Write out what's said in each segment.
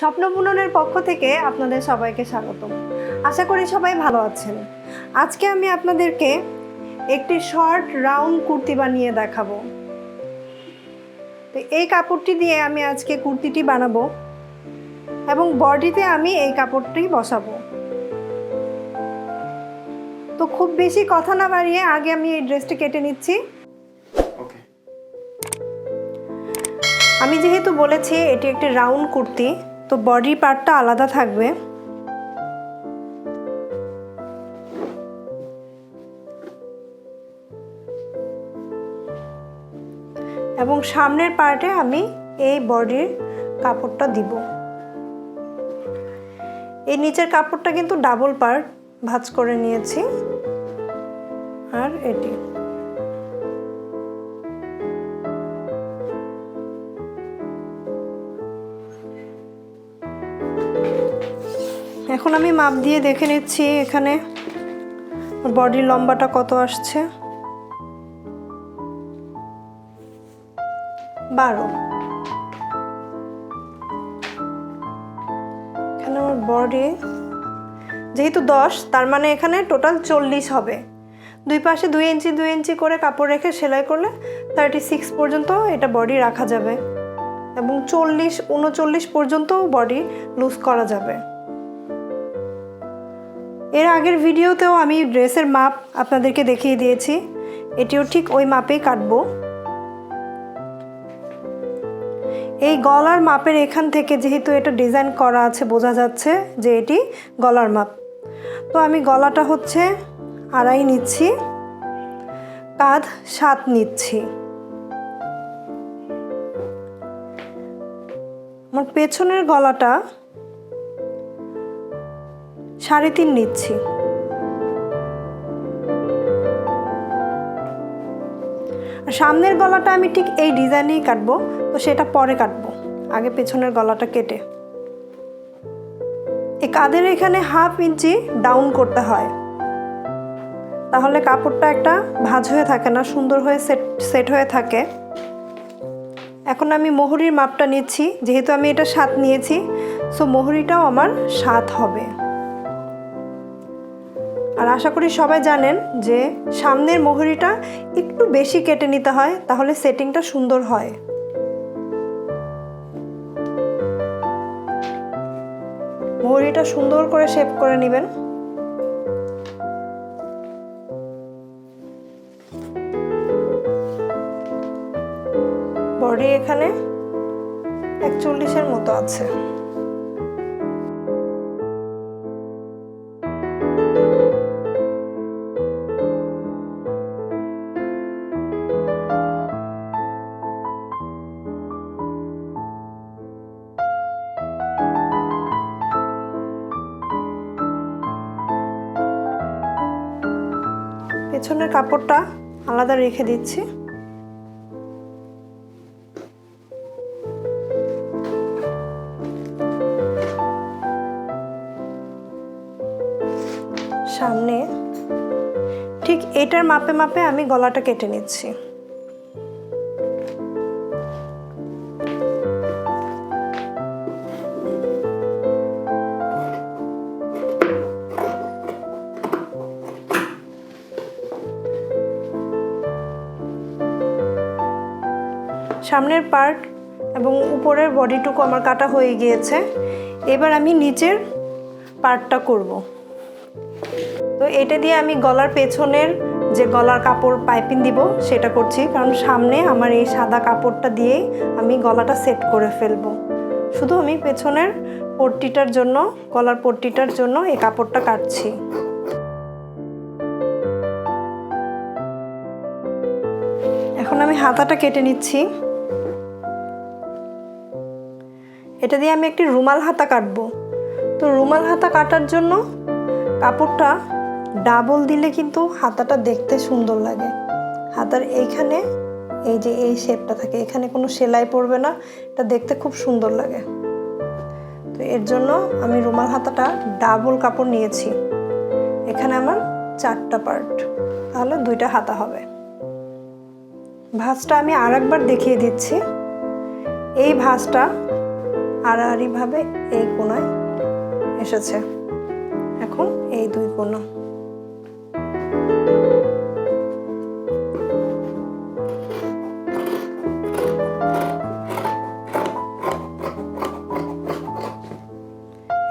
স্বপ্ন বুননের পক্ষ থেকে আপনাদের সবাইকে স্বাগত আশা করি সবাই ভালো আছেন। আজকে আমি আপনাদেরকে একটি শর্ট রাউন্ড কুর্তি বানিয়ে দেখাবো। তো এই কাপড়টি দিয়ে আমি আজকে কুর্তিটি বানাবো এবং বডিতে আমি এই কাপড়টি বসাবো। তো খুব বেশি কথা না বাড়িয়ে আগে আমি এই ড্রেসটি কেটে নিচ্ছি। আমি যেহেতু বলেছি এটি একটি রাউন্ড কুর্তি তো বডি পার্টটা আলাদা থাকবে। এবং সামনের পার্টে আমি এই বডির কাপড়টা দিব। এই নিচের কাপড়টা কিন্তু ডাবল পার্ট ভাঁজ করে নিয়েছি। আর এটি। এখন আমি মাপ দিয়ে দেখে নিচ্ছি এখানে বডির লম্বাটা কত আসছে। বারো। এখানে আমার বডি যেহেতু দশ, তার মানে এখানে টোটাল চল্লিশ হবে। দুই পাশে দুই ইঞ্চি দুই ইঞ্চি করে কাপড় রেখে সেলাই করলে থার্টি সিক্স পর্যন্ত এটা বডি রাখা যাবে। এবং চল্লিশ, উনচল্লিশ পর্যন্তও বডি লুজ করা যাবে। এর আগের ভিডিওতেও আমি ড্রেসের মাপ আপনাদেরকে দেখিয়ে দিয়েছি। এটিও ঠিক ওই মাপেই কাটবো। এই গলার মাপের এখান থেকে যেহেতু এটা ডিজাইন করা আছে, বোঝা যাচ্ছে যে এটি গলার মাপ। তো আমি গলাটা হচ্ছে আড়াই নিচ্ছি, কাঁধ সাত নিচ্ছি। আমার পেছনের গলাটা সাড়ে তিন নিচ্ছি। সামনের গলাটা আমি ঠিক এই ডিজাইনেই কাটবো, তো সেটা পরে কাটবো। আগে পেছনের গলাটা কেটে। এই কাঁধের এখানে হাফ ইঞ্চি ডাউন করতে হয়? তাহলে কাপড়টা একটা ভাঁজ হয়ে থাকে না, সুন্দর হয়ে সেট সেট হয়ে থাকে। এখন আমি মোহরির মাপটা নিচ্ছি, যেহেতু আমি এটা সাত নিয়েছি সো মোহরিটাও আমার সাত হবে। আর আশা করি সবাই জানেন যে সামনের মোহরিটা একটু বেশি কেটে নিতে হয়, তাহলে সেটিংটা সুন্দর হয়। মোহরিটা সুন্দর করে শেপ করে নেবেন। বডি এখানে একচল্লিশের মতো আছে। পেছনের কাপড়টা আলাদা রেখে দিচ্ছি। সামনে ঠিক এটার মাপে মাপে আমি গলাটা কেটে নিচ্ছি। সামনের পার্ট এবং উপরের বডিটুকু আমার কাটা হয়ে গিয়েছে। এবার আমি নিচের পার্টটা করব। তো এটা দিয়ে আমি গলার পেছনের যে গলার কাপড় পাইপিং দিব, সেটা করছি। কারণ সামনে আমার এই সাদা কাপড়টা দিয়েই আমি গলাটা সেট করে ফেলব। শুধু আমি পেছনের পট্টিটার জন্য, গলার পট্টিটার জন্য এই কাপড়টা কাটছি। এখন আমি হাতাটা কেটে নিচ্ছি। এটা দিয়ে আমি একটি রুমাল হাতা কাটবো। তো রুমাল হাতা কাটার জন্য কাপড়টা ডাবল দিলে কিন্তু হাতাটা দেখতে সুন্দর লাগে। হাতার এইখানে এই যে এই শেপটা থাকে, এখানে কোনো সেলাই পড়বে না, এটা দেখতে খুব সুন্দর লাগে। তো এর জন্য আমি রুমাল হাতাটা ডাবল কাপড় নিয়েছি। এখানে আমার চারটা পার্ট, তাহলে দুইটা হাতা হবে। ভাঁজটা আমি আর একবার দেখিয়ে দিচ্ছি। এই ভাঁজটা আড়াআড়িভাবে এই কোনায় এসেছে। এখন এই দুই কোনা।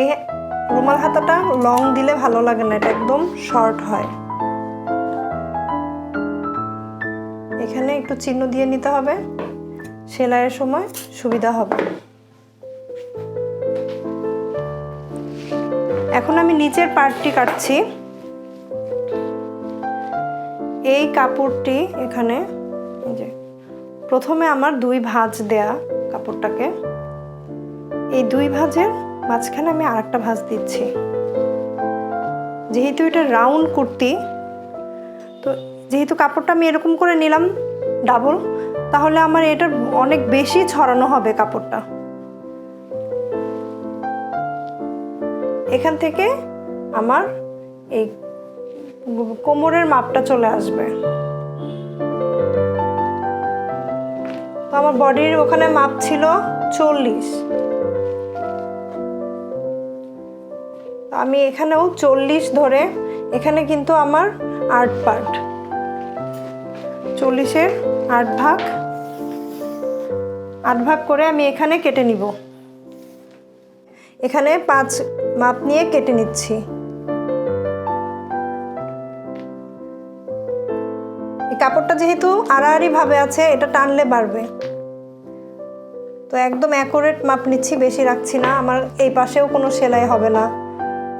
এই রুমাল হাতাটা লং দিলে ভালো লাগে না, এটা একদম শর্ট হয়। এখানে একটু চিহ্ন দিয়ে নিতে হবে। সেলাইয়ের সময় সুবিধা হবে। এখন আমি নিচের পার্টটি কাটছি। এই কাপড়টি এখানে যে, প্রথমে আমার দুই ভাঁজ দেয়া কাপড়টাকে। এই দুই ভাঁজের মাঝখানে আমি আরেকটা ভাঁজ দিচ্ছি। যেহেতু এটা রাউন্ড কুর্তি, তো যেহেতু কাপড়টা আমি এরকম করে নিলাম ডাবল, তাহলে আমার এটা অনেক বেশি ছড়ানো হবে কাপড়টা। এখান থেকে আমার এই কোমরের মাপটা চলে আসবে। তো আমার বডির ওখানে মাপ ছিল চল্লিশ। আমি এখানেও চল্লিশ ধরে, এখানে কিন্তু আমার আট পার্ট। চল্লিশের আট ভাগ আট ভাগ করে আমি এখানে কেটে নিব। এখানে পাঁচ মাপ নিয়ে কেটে নিচ্ছি। এই কাপড়টা যেহেতু আড়াআড়ি ভাবে আছে, এটা টানলে বাড়বে। তো একদম অ্যাকুরেট মাপ নিচ্ছি, বেশি রাখছি না। আমার এই পাশেও কোনো সেলাই হবে না।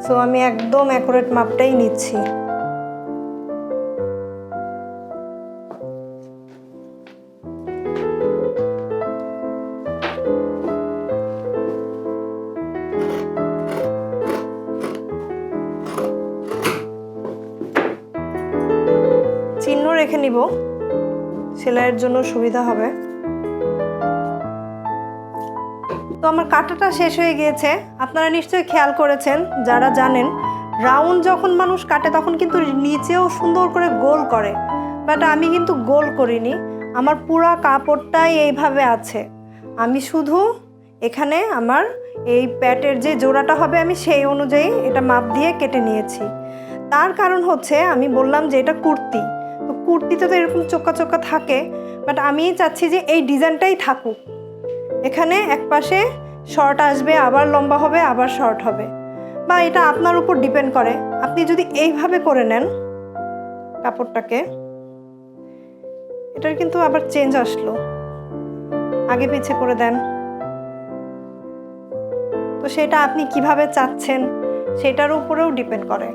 সো আমি একদম অ্যাকুরেট মাপটাই নিচ্ছি। রেখে নিব। সেলাইয়ের জন্য সুবিধা হবে। তো আমার কাটাটা শেষ হয়ে গিয়েছে। আপনারা নিশ্চয়ই খেয়াল করেছেন, যারা জানেন, রাউন্ড যখন মানুষ কাটে তখন কিন্তু নিচেও সুন্দর করে গোল করে। বাট আমি কিন্তু গোল করিনি। আমার পুরা কাপড়টাই এইভাবে আছে। আমি শুধু এখানে আমার এই প্যাটের যে জোড়াটা হবে, আমি সেই অনুযায়ী এটা মাপ দিয়ে কেটে নিয়েছি। তার কারণ হচ্ছে, আমি বললাম যে এটা কুর্তি। কুর্তিতে তো এরকম চোক্কা চোক্কা থাকে বাট আমি চাচ্ছি যে এই ডিজাইনটাই থাকুক। এখানে এক পাশে শর্ট আসবে, আবার লম্বা হবে, আবার শর্ট হবে। বা এটা আপনার উপর ডিপেন্ড করে। আপনি যদি এইভাবে করে নেন কাপড়টাকে, এটার কিন্তু আবার চেঞ্জ আসলো। আগে পিছে করে দেন। তো সেটা আপনি কীভাবে চাচ্ছেন, সেটার উপরেও ডিপেন্ড করে।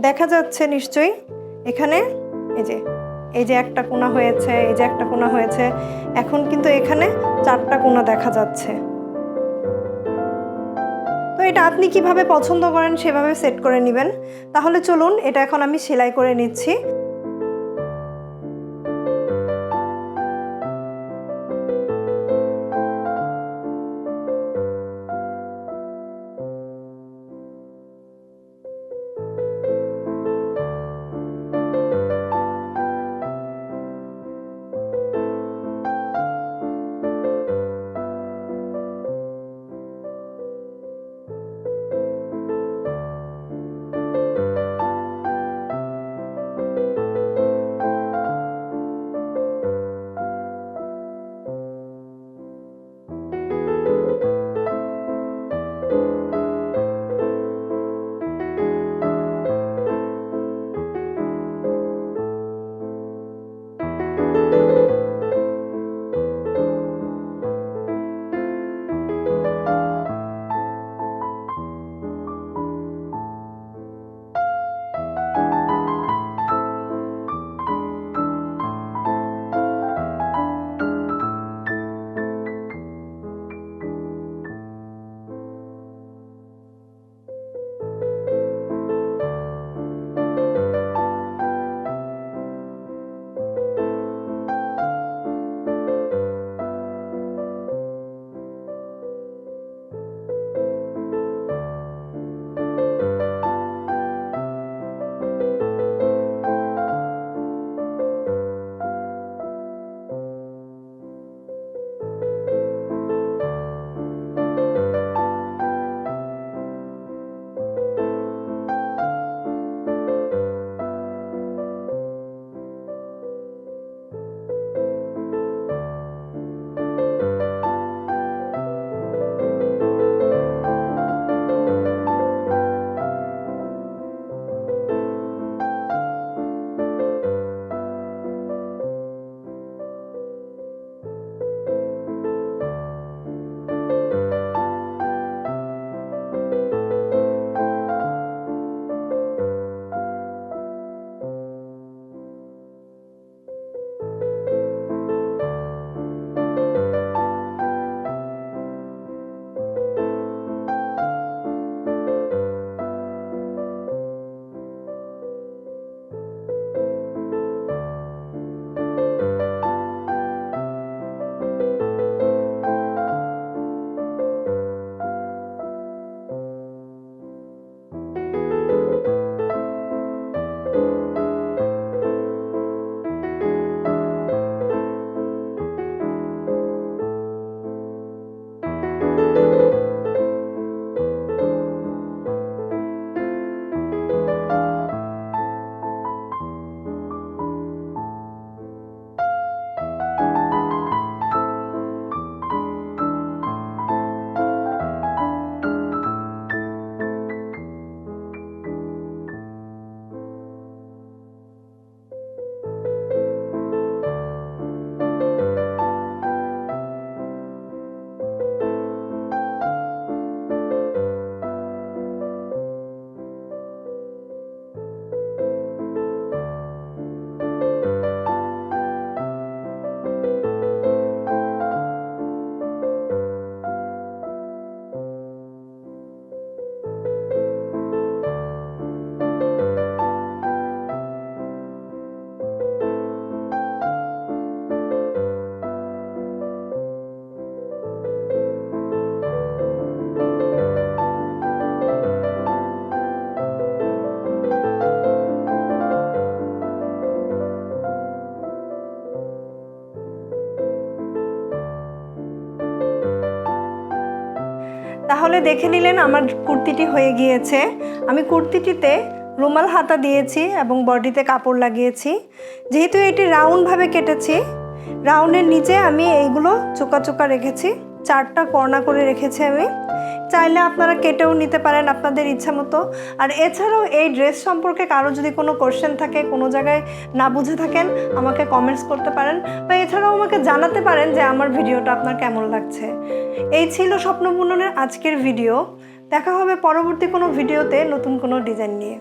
দেখা যাচ্ছে নিশ্চয়ই এখানে এই যে এই যে একটা কোনা হয়েছে, এই যে একটা কোনা হয়েছে, এখন কিন্তু এখানে চারটা কোনা দেখা যাচ্ছে। তো এটা আপনি কীভাবে পছন্দ করেন সেভাবে সেট করে নেবেন। তাহলে চলুন, এটা এখন আমি সেলাই করে নিচ্ছি। তাহলে দেখে নিলেন আমার কুর্তিটি হয়ে গিয়েছে। আমি কুর্তিটিতে রুমাল হাতা দিয়েছি এবং বডিতে কাপড় লাগিয়েছি। যেহেতু এটি রাউন্ডভাবে কেটেছি, রাউন্ডের নিচে আমি এইগুলো চোকা চোকা রেখেছি, চারটা কর্না করে রেখেছি আমি। চাইলে আপনারা কেটেও নিতে পারেন আপনাদের ইচ্ছা মতো। আর এছাড়াও এই ড্রেস সম্পর্কে কারও যদি কোনো কোশ্চেন থাকে, কোনো জায়গায় না বুঝে থাকেন, আমাকে কমেন্টস করতে পারেন বা এছাড়াও আমাকে জানাতে পারেন যে আমার ভিডিওটা আপনার কেমন লাগছে। এই ছিল স্বপ্নপূর্ণনের আজকের ভিডিও দেখা হবে পরবর্তী কোনো ভিডিওতে নতুন কোনো ডিজাইন নিয়ে।